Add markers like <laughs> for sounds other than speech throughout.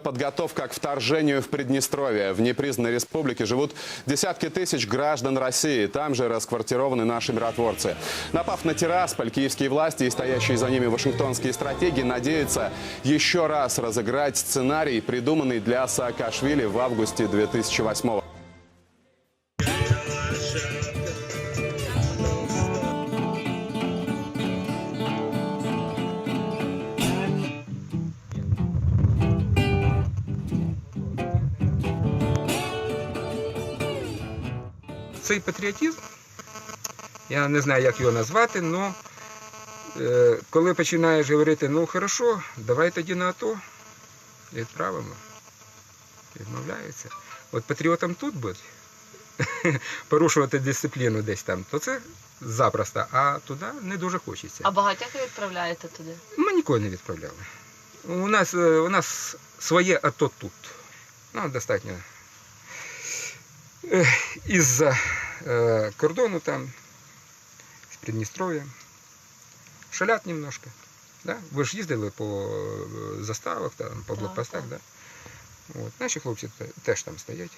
идет подготовка к вторжению в Приднестровье. В непризнанной республике живут десятки тысяч граждан России. Там же расквартированы наши миротворцы. Напав на Тирасполь, киевские власти и стоящие за ними вашингтонские стратегии надеются еще раз разыграть сценарий, придуманный для Саакашвили в августе 2008 года. Цей патріотизм, я не знаю, як його назвати, але коли починаєш говорити, ну хорошо, давай тоді на АТО, відправимо. Відмовляються. От патріотам тут бути, <laughs> порушувати дисципліну десь там, то це запросто, а туди не дуже хочеться. А багатьох ви відправляєте туди? Ми нікого не відправляли. У нас, е, у нас своє АТО тут. Ну, достатньо. Е, Із-за кордону там, з Придністров'я. Шалят немножко. Да? Ви ж їздили по е, заставах, там, по блокпостах, так. да? От. Наші хлопці теж там стоять.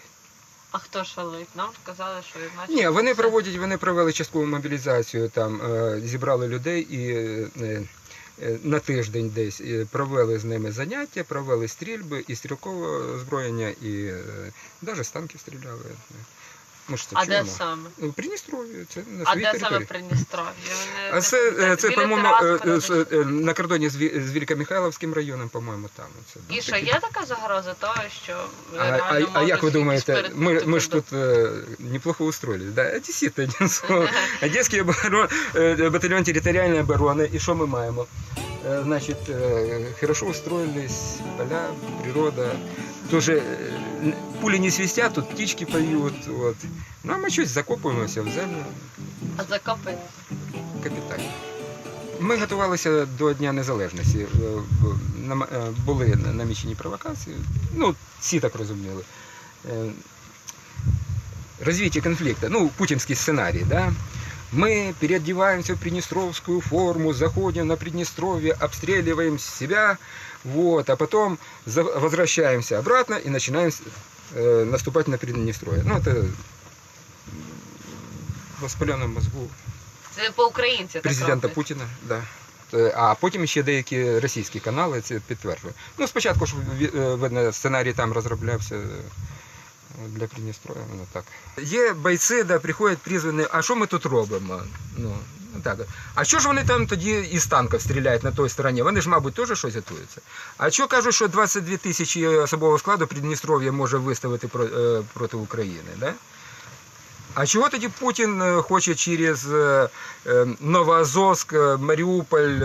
А хто шалить? Нам сказали, що значить. Ні, вони проводять, вони провели часткову мобілізацію, там е, зібрали людей і е, е, на тиждень десь е, провели з ними заняття, провели стрільби і стрілкове озброєння, і навіть з танків стріляли. Ми ж це А де чуємо. саме? У Придністров'ї, це на А своїй де саме території. Придністров'я? Вони А де це, там, е, це біля по-моєму, е, Тирасполя, е, з- десь? е, на кордоні з Ві- з Великомихайловським районом, по-моєму, там. Це, ну, І що такі- є така загроза того, що А, а, реально а як ви можуть думаете, якісь мы, мы ж перед- тут э, неплохо устроились, да? Одесситы, одним словом. <laughs> Одесский оборон, э, батальон территориальной обороны. И что мы маємо? Э, Значит, э, хорошо устроились, поля, природа. Тоже э, пули не свистят, тут птички поют. Вот. Ну, а мы щось закопуємося в землю А закопи. капітально. Ми готувалися до Дня Незалежності. Е, е, Були намічені провокації. Ну, всі так розуміли. Е, Развитие конфликта, ну, путинский сценарий, да. Мы переодеваемся в приднестровскую форму, заходим на Приднестровье, обстреливаем себя, вот, а потом за- возвращаемся обратно и начинаем э, наступать на Приднестровье. Ну, это м, в воспаленном мозгу Це по-українці так президента роблять. Путіна, да. Е, А потім ще деякі російські канали це підтверджують. Ну, спочатку ж ві- е, видно, сценарій там розроблявся е, для Придністров'я, воно так. Є бойці, да, приходять призвані, а що ми тут робимо? Ну, так. А що ж вони там тоді із танків стріляють на той стороні? Вони ж, мабуть, теж щось готуються. А що кажуть, що 22 тисячі особового складу Придністров'я може виставити е, проти України, да? А чого тоді Путін е, хоче через е, Новоазовськ, Маріуполь,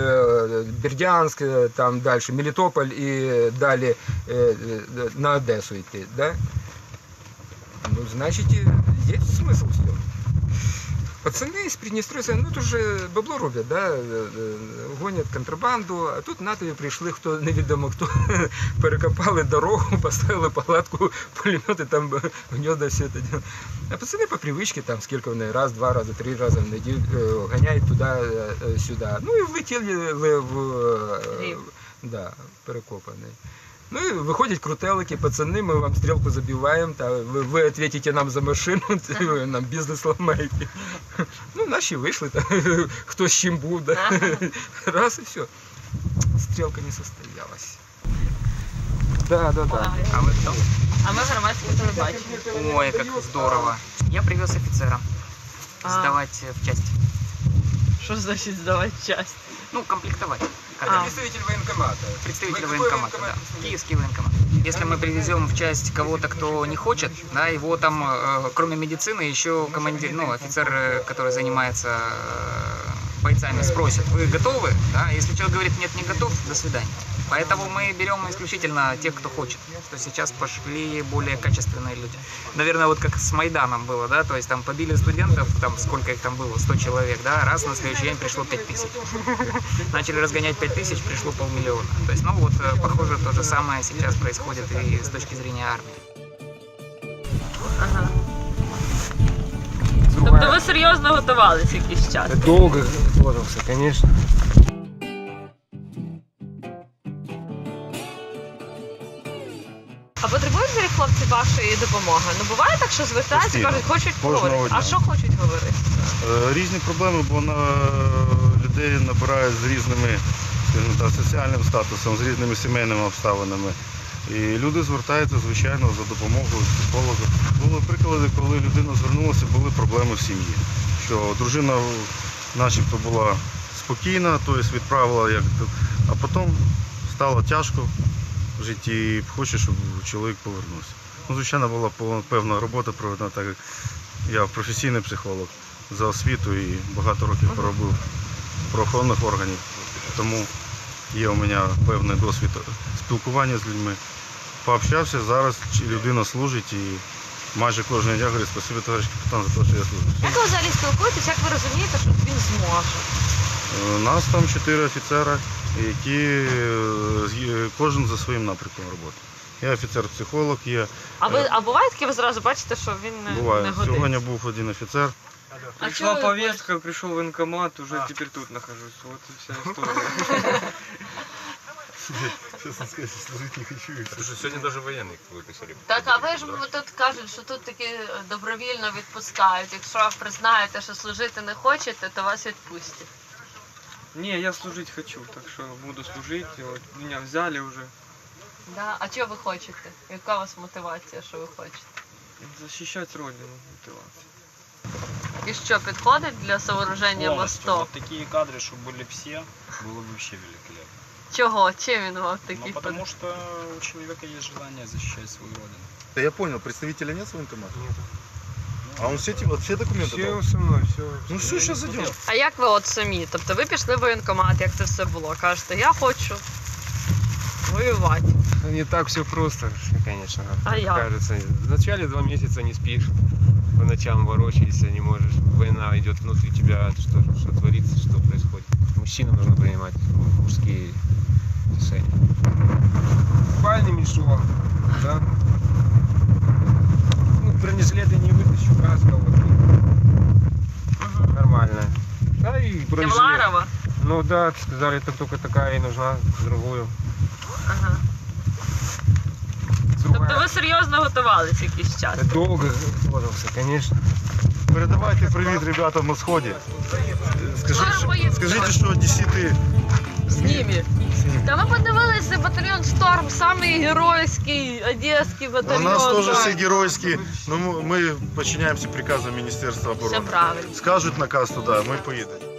Бердянськ, там далі, Мелітополь і далі на Одесу йти, да? Ну, значить, є смисл в цьому. Пацани з Придністров'я, ну тут же бабло роблять, да? е, е, гонять контрабанду, а тут на тобі прийшли, хто невідомо хто, <laughs> перекопали дорогу, <laughs> поставили палатку, <laughs> пулемети, там гнезда, все це діло. А пацани по привичці, там скільки вони, раз, два рази, три рази в неділю ганяють туди, е, е, сюди. Ну і влетіли в е, да, перекопаний. Ну і виходять крутелики, пацани, ми вам стрілку забиваємо, та ви, ви відповідаєте нам за машину, <laughs> це ви нам бізнес ламаєте. Ну, наші вийшли, та, <laughs> хто з чим був, да. Ага. <laughs> раз і все. Стрілка не состоялась. Да, да, да. А вы кто? А ми громадське телебачення. Ой, как здорово. Я привез офицера А. сдавать э, в часть. Що значить здавати часть? Ну, комплектовать. А. Представитель воєнкомата. Представитель Вы военкомата, военкомат да. Киевский военкомат. Если мы привезем в часть кого-то, кто не хочет, да, его там, э, кроме медицины, еще командир, ну, офицер, э, который занимается э, бойцами, спросит, вы готовы? Да? Если человек говорит, нет, не готов, до свидания. Поэтому мы берем исключительно тех, кто хочет. Что сейчас пошли более качественные люди. Наверное, вот как с Майданом было, да, то есть там побили студентов, там сколько их там было, 100 человек, да, раз на следующий день пришло 5 тысяч. <laughs> Начали разгонять 5 тысяч, пришло полмиллиона. То есть, ну вот, э, похоже, то же самое сейчас происходит и с точки зрения армии. Ага. Серйозно готувалися якийсь час? Долго готовился, конечно. А потребують взагалі хлопці вашої допомоги? Ну буває так, що звертаються, Постійно. кажуть, хочуть Кожного говорити. А дня. що хочуть говорити? Е, Різні проблеми, бо на людей набирають з різними скажімо так, соціальним статусом, з різними сімейними обставинами. І люди звертаються, звичайно, за допомогою психолога. Були приклади, коли людина звернулася, були проблеми в сім'ї. Що дружина начебто була спокійна, тобто відправила, як, а потім стало тяжко в житті і хоче, щоб чоловік повернувся. Ну, звичайно, була певна робота проведена, так як я професійний психолог за освіту і багато років поробив правоохоронних органів. Тому є у мене певний досвід спілкування з людьми. Пообщався, зараз людина служить і майже кожен день говорить, спасибі, товариш капітан, за те, що я служу. Як ви взагалі спілкуєтесь, як ви розумієте, що він зможе? У нас там чотири офіцера, які е, кожен за своїм напрямком роботи. Я офіцер-психолог, є, А ви а буває таке, ви зразу бачите, що він не, не буває. годиться? Сьогодні був один офіцер. А Пришла чого ви повестка, пришел военкомат, уже теперь тут нахожусь. Вот и вся <laughs> история. Чесно сказати, служити не хочу. Сегодня даже военных выписали. Так, а ви ж тут кажуть, що тут таки е, добровільно відпускають. Якщо признаєте, що служити не хочете, то вас відпустять. Не, я служить хочу, так что буду служить. И Вот меня взяли уже. Да? А чого ви хочете? Яка у вас мотивація, що ви хочете? Защищать родину. мотивация. І що підходить для сооруження Полностью. мосту? Вот такие кадры, чтобы были все, было бы вообще великолепно. Чого? Чим він вам Ну, такий потому что у человека есть желание защищать свою родину. Я понял, представителя нет с военкомата? А он все, эти- вот все документы дал? со мной, все. Ну все, сейчас зайдем. А як ви от самі? Тобто ви пішли в воєнкомат, як це все було? Кажете, я хочу воювати. Не так все просто, <laughs> конечно. А как я? Кажется, вначале два месяца не спишь, по ночам ворочаешься, не можешь. Война идет внутри тебя, что, что творится, что происходит. Мужчинам нужно принимать мужские решения. Спальный мешок, да. Ну, бронежилеты не вытащу, каска вот. Нормально. Да и бронежилет. Кевларова? Ну да, сказали, так только такая и нужна, другую. Ага. Другая. Тобто ви серйозно готувалися якийсь час? Долго готовился, конечно. Передавайте привіт ребятам на сході. Скажіть, скажіть, що одесіти З ними. Та ми подивилися батальйон Шторм, самий геройський одеський у батальйон. нас теж всі геройські, ну ми- ми підчиняємося приказам Міністерства Все правильно. Скажуть наказ туди, ми поїдемо.